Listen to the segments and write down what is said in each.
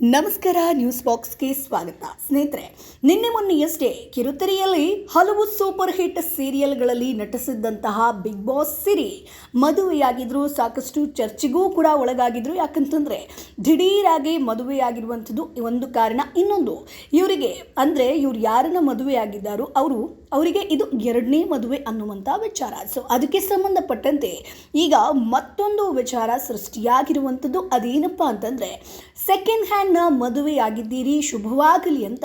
ನಮಸ್ಕಾರ, ನ್ಯೂಸ್ ಬಾಕ್ಸ್ಗೆ ಸ್ವಾಗತ. ಸ್ನೇಹಿತರೆ, ನಿನ್ನೆ ಮೊನ್ನೆಯಷ್ಟೇ ಕಿರುತೆರೆಯಲ್ಲಿ ಹಲವು ಸೂಪರ್ ಹಿಟ್ ಸೀರಿಯಲ್ಗಳಲ್ಲಿ ನಟಿಸಿದ್ದಂತಹ ಬಿಗ್ ಬಾಸ್ ಸಿರಿ ಮದುವೆಯಾಗಿದ್ರು ಸಾಕಷ್ಟು ಚರ್ಚೆಗೂ ಕೂಡ ಒಳಗಾಗಿದ್ರು. ಯಾಕಂತಂದ್ರೆ, ದಿಢೀರಾಗಿ ಮದುವೆಯಾಗಿರುವಂಥದ್ದು ಒಂದು ಕಾರಣ ಇನ್ನೊಂದು. ಇವರಿಗೆ, ಅಂದರೆ ಇವ್ರು ಯಾರನ್ನ ಮದುವೆಯಾಗಿದ್ದಾರೋ ಅವರು, ಅವರಿಗೆ ಇದು ಎರಡನೇ ಮದುವೆ ಅನ್ನುವಂಥ ವಿಚಾರ. ಸೊ ಅದಕ್ಕೆ ಸಂಬಂಧಪಟ್ಟಂತೆ ಈಗ ಮತ್ತೊಂದು ವಿಚಾರ ಸೃಷ್ಟಿಯಾಗಿರುವಂಥದ್ದು ಅದೇನಪ್ಪ ಅಂತಂದರೆ ಸೆಕೆಂಡ್ ಹ್ಯಾಂಡ್ನ ಮದುವೆಯಾಗಿದ್ದೀರಿ, ಶುಭವಾಗಲಿ ಅಂತ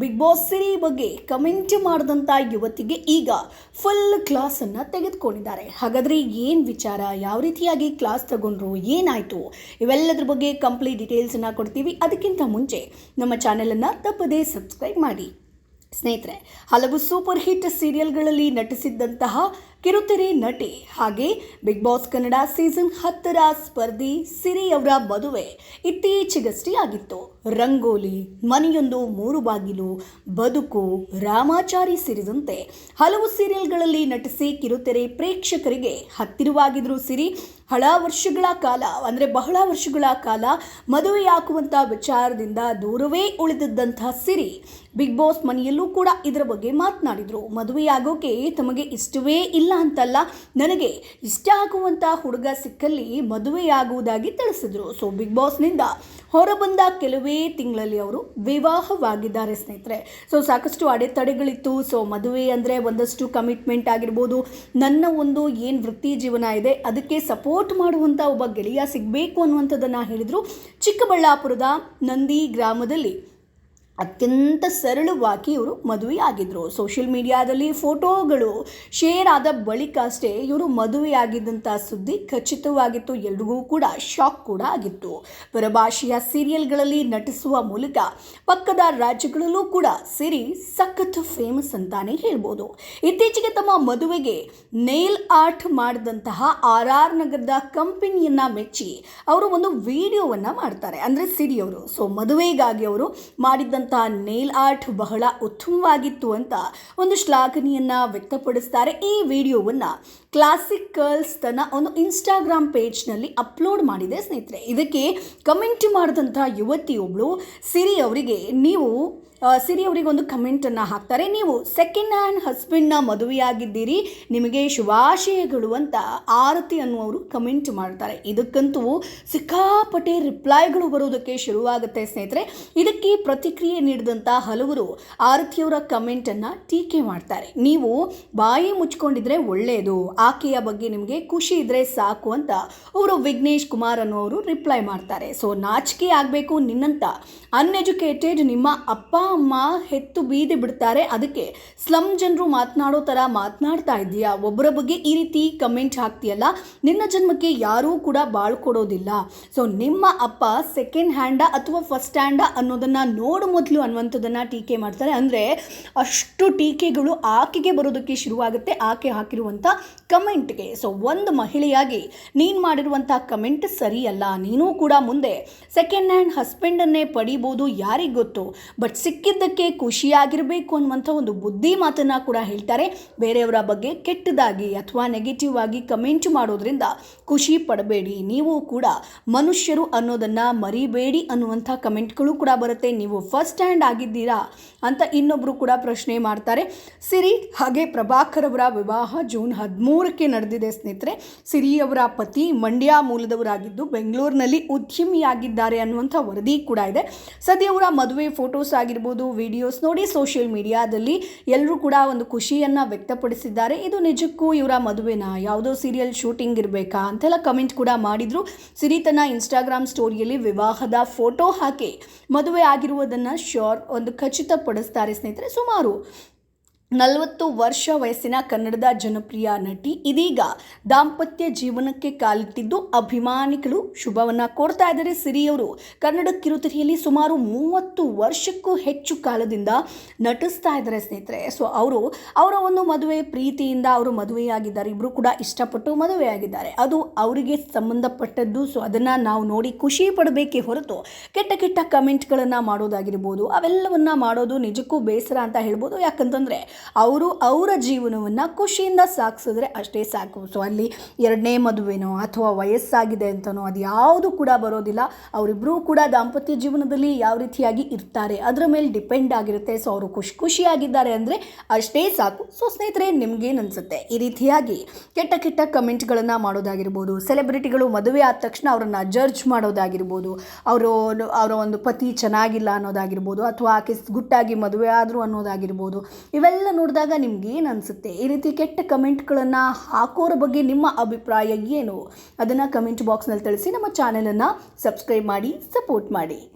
ಬಿಗ್ ಬಾಸ್ ಸಿರಿ ಬಗ್ಗೆ ಕಮೆಂಟ್ ಮಾಡಿದಂಥ ಯುವತಿಗೆ ಈಗ ಫುಲ್ ಕ್ಲಾಸನ್ನು ತೆಗೆದುಕೊಂಡಿದ್ದಾರೆ. ಹಾಗಾದರೆ ಏನು ವಿಚಾರ? ಯಾವ ರೀತಿಯಾಗಿ ಕ್ಲಾಸ್ ತಗೊಂಡ್ರು? ಏನಾಯಿತು? ಇವೆಲ್ಲದ್ರ ಬಗ್ಗೆ ಕಂಪ್ಲೀಟ್ ಡೀಟೇಲ್ಸನ್ನು ಕೊಡ್ತೀವಿ. ಅದಕ್ಕಿಂತ ಮುಂಚೆ ನಮ್ಮ ಚಾನೆಲನ್ನು ತಪ್ಪದೇ ಸಬ್ಸ್ಕ್ರೈಬ್ ಮಾಡಿ. ಸ್ನೇಹಿತರೆ, ಹಲವು ಸೂಪರ್ ಹಿಟ್ ಸೀರಿಯಲ್ಗಳಲ್ಲಿ ನಟಿಸಿದ್ದಂತಹ ಕಿರುತೆರೆ ನಟಿ ಹಾಗೆ ಬಿಗ್ ಬಾಸ್ ಕನ್ನಡ ಸೀಸನ್ ಹತ್ತರ ಸ್ಪರ್ಧಿ ಸಿರಿ ಅವರ ಮದುವೆ ಇತ್ತೀಚೆಗಷ್ಟೇ ಆಗಿತ್ತು. ರಂಗೋಲಿ, ಮನೆಯೊಂದು ಮೂರು ಬಾಗಿಲು, ಬದುಕು, ರಾಮಾಚಾರಿ ಸೇರಿದಂತೆ ಹಲವು ಸೀರಿಯಲ್ಗಳಲ್ಲಿ ನಟಿಸಿ ಕಿರುತೆರೆ ಪ್ರೇಕ್ಷಕರಿಗೆ ಹತ್ತಿರವಾಗಿದ್ರು ಸಿರಿ, ಹಳ ವರ್ಷಗಳ ಕಾಲ, ಅಂದರೆ ಬಹಳ ವರ್ಷಗಳ ಕಾಲ ಮದುವೆಯಾಗುವಂಥ ವಿಚಾರದಿಂದ ದೂರವೇ ಉಳಿದಿದ್ದಂಥ ಸಿರಿ ಬಿಗ್ ಬಾಸ್ ಮನೆಯಲ್ಲೂ ಕೂಡ ಇದರ ಬಗ್ಗೆ ಮಾತನಾಡಿದರು. ಮದುವೆಯಾಗೋಕೆ ತಮಗೆ ಇಷ್ಟವೇ ಇಲ್ಲ ಅಂತಲ್ಲ ನನಗೆ ಇಷ್ಟ ಆಗುವಂಥ ಹುಡುಗ ಸಿಕ್ಕಲ್ಲಿ ಮದುವೆಯಾಗುವುದಾಗಿ ತಿಳಿಸಿದರು. ಸೊ ಬಿಗ್ ಬಾಸ್ನಿಂದ ಹೊರಬಂದ ಕೆಲವೇ ತಿಂಗಳಲ್ಲಿ ಅವರು ವಿವಾಹವಾಗಿದ್ದಾರೆ ಸ್ನೇಹಿತರೆ. ಸೊ ಸಾಕಷ್ಟು ಅಡೆತಡೆಗಳಿತ್ತು ಸೊ ಮದುವೆ ಅಂದರೆ ಒಂದಷ್ಟು ಕಮಿಟ್ಮೆಂಟ್ ಆಗಿರ್ಬೋದು. ನನ್ನ ಒಂದು ಏನು ವೃತ್ತಿ ಜೀವನ ಇದೆ, ಅದಕ್ಕೆ ಸಪೋರ್ಟ್ ಮಾಡುವಂಥ ಒಬ್ಬ ಗೆಳೆಯ ಸಿಗಬೇಕು ಅನ್ನುವಂಥದ್ದನ್ನು ಹೇಳಿದರು ಚಿಕ್ಕಬಳ್ಳಾಪುರದ ನಂದಿ ಗ್ರಾಮದಲ್ಲಿ. ಅತ್ಯಂತ ಸರಳವಾಗಿ ಇವರು ಮದುವೆಯಾಗಿದ್ದರು ಸೋಷಿಯಲ್ ಮೀಡಿಯಾದಲ್ಲಿ ಫೋಟೋಗಳು ಶೇರ್ ಆದ ಬಳಿಕ ಅಷ್ಟೇ ಇವರು ಮದುವೆಯಾಗಿದ್ದಂಥ ಸುದ್ದಿ ಖಚಿತವಾಗಿತ್ತು. ಎಲ್ರಿಗೂ ಕೂಡ ಶಾಕ್ ಕೂಡ ಆಗಿತ್ತು. ಪರಭಾಷೆಯ ಸೀರಿಯಲ್ಗಳಲ್ಲಿ ನಟಿಸುವ ಮೂಲಕ ಪಕ್ಕದ ರಾಜ್ಯಗಳಲ್ಲೂ ಕೂಡ ಸಿರಿ ಸಖತ್ ಫೇಮಸ್ ಅಂತಾನೆ ಹೇಳ್ಬೋದು. ಇತ್ತೀಚೆಗೆ ತಮ್ಮ ಮದುವೆಗೆ ನೇಲ್ ಆರ್ಟ್ ಮಾಡಿದಂತಹ ಆರ್ ಆರ್ ನಗರದ ಕಂಪನಿಯನ್ನ ಮೆಚ್ಚಿ ಅವರು ಒಂದು ವಿಡಿಯೋವನ್ನು ಮಾಡ್ತಾರೆ. ಅಂದರೆ ಸಿರಿಯವರು ಸೊ ಮದುವೆಗಾಗಿ ಅವರು ಮಾಡಿದ್ದಂಥ ನೇಲ್ ಆರ್ಟ್ ಬಹಳ ಉತ್ತಮವಾಗಿತ್ತು ಅಂತ ಒಂದು ಶ್ಲಾಘನೆಯನ್ನ ವ್ಯಕ್ತಪಡಿಸ್ತಾರೆ. ಈ ವಿಡಿಯೋವನ್ನ ಕ್ಲಾಸಿಕ್ ಗರ್ಲ್ಸ್ ತನ್ನ ಒಂದು ಇನ್ಸ್ಟಾಗ್ರಾಮ್ ಪೇಜ್ನಲ್ಲಿ ಅಪ್ಲೋಡ್ ಮಾಡಿದೆ ಸ್ನೇಹಿತರೆ. ಇದಕ್ಕೆ ಕಮೆಂಟ್ ಮಾಡಿದಂಥ ಯುವತಿಯೊಬ್ಬಳು ಸಿರಿ ಅವರಿಗೆ, ನೀವು ಸಿರಿ ಅವರಿಗೆ ಒಂದು ಕಮೆಂಟನ್ನು ಹಾಕ್ತಾರೆ. ನೀವು ಸೆಕೆಂಡ್ ಹ್ಯಾಂಡ್ ಹಸ್ಬೆಂಡ್ನ ಮದುವೆಯಾಗಿದ್ದೀರಿ, ನಿಮಗೆ ಶುಭಾಶಯಗಳು ಅಂತ ಆರತಿ ಅನ್ನುವರು ಕಮೆಂಟ್ ಮಾಡ್ತಾರೆ. ಇದಕ್ಕಂತೂ ಸಿಕ್ಕಾಪಟ್ಟೆ ರಿಪ್ಲೈಗಳು ಬರೋದಕ್ಕೆ ಶುರುವಾಗುತ್ತೆ ಸ್ನೇಹಿತರೆ. ಇದಕ್ಕೆ ಪ್ರತಿಕ್ರಿಯೆ ನೀಡಿದಂಥ ಹಲವರು ಆರತಿಯವರ ಕಮೆಂಟನ್ನು ಟೀಕೆ ಮಾಡ್ತಾರೆ. ನೀವು ಬಾಯಿ ಮುಚ್ಕೊಂಡಿದ್ರೆ ಒಳ್ಳೆಯದು ಆಕೆಯ ಬಗ್ಗೆ ನಿಮಗೆ ಖುಷಿ ಇದ್ದರೆ ಸಾಕು ಅಂತ ಅವರು ವಿಘ್ನೇಶ್ ಕುಮಾರ್ ಅನ್ನುವರು ರಿಪ್ಲೈ ಮಾಡ್ತಾರೆ. ಸೊ ನಾಚಿಕೆ ಆಗಬೇಕು ನಿನ್ನಂತ ಅನ್ಎಜುಕೇಟೆಡ್ ನಿಮ್ಮ ಅಪ್ಪ ಅಮ್ಮ ಹೆತ್ತು ಬೀದಿ ಬಿಡ್ತಾರೆ. ಅದಕ್ಕೆ ಸ್ಲಮ್ ಜನರು ಮಾತನಾಡೋ ಥರ ಮಾತನಾಡ್ತಾ ಇದೆಯಾ ಒಬ್ಬರ ಬಗ್ಗೆ ಈ ರೀತಿ ಕಮೆಂಟ್ ಹಾಕ್ತೀಯಲ್ಲ? ನಿನ್ನ ಜನ್ಮಕ್ಕೆ ಯಾರೂ ಕೂಡ ಬಾಳ್ಕೊಡೋದಿಲ್ಲ ಸೊ ನಿಮ್ಮ ಅಪ್ಪ ಸೆಕೆಂಡ್ ಹ್ಯಾಂಡ ಅಥವಾ ಫಸ್ಟ್ ಹ್ಯಾಂಡ ಅನ್ನೋದನ್ನು ನೋಡು ಮೊದಲು ಅನ್ನುವಂಥದ್ದನ್ನು ಟೀಕೆ ಮಾಡ್ತಾರೆ. ಅಂದರೆ ಅಷ್ಟು ಟೀಕೆಗಳು ಆಕೆಗೆ ಬರೋದಕ್ಕೆ ಶುರುವಾಗುತ್ತೆ, ಆಕೆ ಹಾಕಿರುವಂಥ ಕಮೆಂಟ್ಗೆ. ಸೊ ಒಂದು ಮಹಿಳೆಯಾಗಿ ನೀನು ಮಾಡಿರುವಂಥ ಕಮೆಂಟ್ ಸರಿಯಲ್ಲ. ನೀನು ಕೂಡ ಮುಂದೆ ಸೆಕೆಂಡ್ ಹ್ಯಾಂಡ್ ಹಸ್ಬೆಂಡನ್ನೇ ಪಡಿಬೋದು ಯಾರಿಗೆ ಗೊತ್ತು? ಬಟ್ ಸಿಕ್ಕಿದ್ದಕ್ಕೆ ಖುಷಿಯಾಗಿರಬೇಕು ಅನ್ನುವಂಥ ಒಂದು ಬುದ್ಧಿ ಮಾತನ್ನು ಕೂಡ ಹೇಳ್ತಾರೆ. ಬೇರೆಯವರ ಬಗ್ಗೆ ಕೆಟ್ಟದಾಗಿ ಅಥವಾ ನೆಗೆಟಿವ್ ಆಗಿ ಕಮೆಂಟ್ ಮಾಡೋದ್ರಿಂದ ಖುಷಿ ಪಡಬೇಡಿ. ನೀವು ಕೂಡ ಮನುಷ್ಯರು ಅನ್ನೋದನ್ನು ಮರಿಬೇಡಿ ಅನ್ನುವಂಥ ಕಮೆಂಟ್ಗಳು ಕೂಡ ಬರುತ್ತೆ. ನೀವು ಫಸ್ಟ್ ಹ್ಯಾಂಡ್ ಆಗಿದ್ದೀರಾ ಅಂತ ಇನ್ನೊಬ್ಬರು ಕೂಡ ಪ್ರಶ್ನೆ ಮಾಡ್ತಾರೆ. ಸಿರಿ ಹಾಗೆ ಪ್ರಭಾಕರ್ ಅವರ ವಿವಾಹ ಜೂನ್ ಹದಿಮೂರಕ್ಕೆ ನಡೆದಿದೆ ಸ್ನೇಹಿತರೆ. ಸಿರಿ ಅವರ ಪತಿ ಮಂಡ್ಯ ಮೂಲದವರಾಗಿದ್ದು ಬೆಂಗಳೂರಿನಲ್ಲಿ ಉದ್ಯಮಿಯಾಗಿದ್ದಾರೆ ಅನ್ನುವಂಥ ವರದಿ ಕೂಡ ಇದೆ. ಸದ್ಯ ಅವರ ಮದುವೆ ಫೋಟೋಸ್ ಆಗಿರ್ಬೋದು ವಿಡಿಯೋಸ್ ನೋಡಿ ಸೋಷಿಯಲ್ ಮೀಡಿಯಾದಲ್ಲಿ ಎಲ್ಲರೂ ಕೂಡ ಒಂದು ಖುಷಿಯನ್ನು ವ್ಯಕ್ತಪಡಿಸಿದ್ದಾರೆ. ಇದು ನಿಜಕ್ಕೂ ಇವರ ಮದುವೆನ? ಯಾವುದೋ ಸೀರಿಯಲ್ ಶೂಟಿಂಗ್ ಇರಬೇಕಾ? ಅಂತೆಲ್ಲ ಕಮೆಂಟ್ ಕೂಡ ಮಾಡಿದ್ರು. ಸಿರಿ ತನ್ನ ಇನ್ಸ್ಟಾಗ್ರಾಮ್ ಸ್ಟೋರಿಯಲ್ಲಿ ವಿವಾಹದ ಫೋಟೋ ಹಾಕಿ ಮದುವೆ ಆಗಿರುವುದನ್ನು ಶ್ಯೋರ್ ಒಂದು ಖಚಿತಪಡಿಸ್ತಾರೆ ಸ್ನೇಹಿತರೆ. ಸುಮಾರು ನಲವತ್ತು ವರ್ಷ ವಯಸ್ಸಿನ ಕನ್ನಡದ ಜನಪ್ರಿಯ ನಟಿ ಇದೀಗ ದಾಂಪತ್ಯ ಜೀವನಕ್ಕೆ ಕಾಲಿಟ್ಟಿದ್ದು ಅಭಿಮಾನಿಗಳು ಶುಭವನ್ನು ಕೋರ್ತಾ ಇದ್ದಾರೆ. ಸಿರಿಯವರು ಕನ್ನಡ ಕಿರುತೆರೆಯಲ್ಲಿ ಸುಮಾರು ಮೂವತ್ತು ವರ್ಷಕ್ಕೂ ಹೆಚ್ಚು ಕಾಲದಿಂದ ನಟಿಸ್ತಾ ಇದ್ದಾರೆ ಸ್ನೇಹಿತರೆ. ಸೊ ಅವರು ಅವರ ಒಂದು ಮದುವೆ, ಪ್ರೀತಿಯಿಂದ ಅವರು ಮದುವೆಯಾಗಿದ್ದಾರೆ. ಇಬ್ಬರು ಕೂಡ ಇಷ್ಟಪಟ್ಟು ಮದುವೆಯಾಗಿದ್ದಾರೆ. ಅದು ಅವರಿಗೆ ಸಂಬಂಧಪಟ್ಟದ್ದು. ಸೊ ಅದನ್ನು ನಾವು ನೋಡಿ ಖುಷಿ ಪಡಬೇಕೇ ಹೊರತು ಕೆಟ್ಟ ಕೆಟ್ಟ ಕಮೆಂಟ್ಗಳನ್ನು ಮಾಡೋದಾಗಿರ್ಬೋದು, ಅವೆಲ್ಲವನ್ನ ಮಾಡೋದು ನಿಜಕ್ಕೂ ಬೇಸರ ಅಂತ ಹೇಳ್ಬೋದು. ಯಾಕಂತಂದರೆ ಅವರು ಅವರ ಜೀವನವನ್ನು ಖುಷಿಯಿಂದ ಸಾಗಿಸಿದ್ರೆ ಅಷ್ಟೇ ಸಾಕು. ಸೊ ಅಲ್ಲಿ ಎರಡನೇ ಮದುವೆನೋ ಅಥವಾ ವಯಸ್ಸಾಗಿದೆ ಅಂತನೋ ಅದು ಯಾವುದು ಕೂಡ ಬರೋದಿಲ್ಲ. ಅವರಿಬ್ಬರೂ ಕೂಡ ದಾಂಪತ್ಯ ಜೀವನದಲ್ಲಿ ಯಾವ ರೀತಿಯಾಗಿ ಇರ್ತಾರೆ, ಅದರ ಮೇಲೆ ಡಿಪೆಂಡ್ ಆಗಿರುತ್ತೆ. ಸೊ ಅವರು ಖುಷಿ, ಖುಷಿಯಾಗಿದ್ದಾರೆ ಅಂದರೆ ಅಷ್ಟೇ ಸಾಕು. ಸೊ ಸ್ನೇಹಿತರೆ, ನಿಮ್ಗೇನು ಅನಿಸುತ್ತೆ? ಈ ರೀತಿಯಾಗಿ ಕೆಟ್ಟ ಕೆಟ್ಟ ಕಮೆಂಟ್ಗಳನ್ನು ಮಾಡೋದಾಗಿರ್ಬೋದು, ಸೆಲೆಬ್ರಿಟಿಗಳು ಮದುವೆ ಆದ ತಕ್ಷಣ ಅವರನ್ನು ಜಡ್ಜ್ ಮಾಡೋದಾಗಿರ್ಬೋದು, ಅವರು, ಅವರ ಒಂದು ಪತಿ ಚೆನ್ನಾಗಿಲ್ಲ ಅನ್ನೋದಾಗಿರ್ಬೋದು, ಅಥವಾ ಆಕೆ ಗುಟ್ಟಾಗಿ ಮದುವೆ ಆದರು ಅನ್ನೋದಾಗಿರ್ಬೋದು, ಇವೆಲ್ಲ ನೋಡಿದಾಗ ನಿಮ್ಗೇನು ಅನಿಸುತ್ತೆ? ಈ ರೀತಿ ಕೆಟ್ಟ ಕಮೆಂಟ್ಗಳನ್ನು ಹಾಕೋರ ಬಗ್ಗೆ ನಿಮ್ಮ ಅಭಿಪ್ರಾಯ ಏನು? ಅದನ್ನು ಕಮೆಂಟ್ ಬಾಕ್ಸ್ನಲ್ಲಿ ತಿಳಿಸಿ, ನಮ್ಮ ಚಾನಲನ್ನು ಸಬ್ಸ್ಕ್ರೈಬ್ ಮಾಡಿ, ಸಪೋರ್ಟ್ ಮಾಡಿ.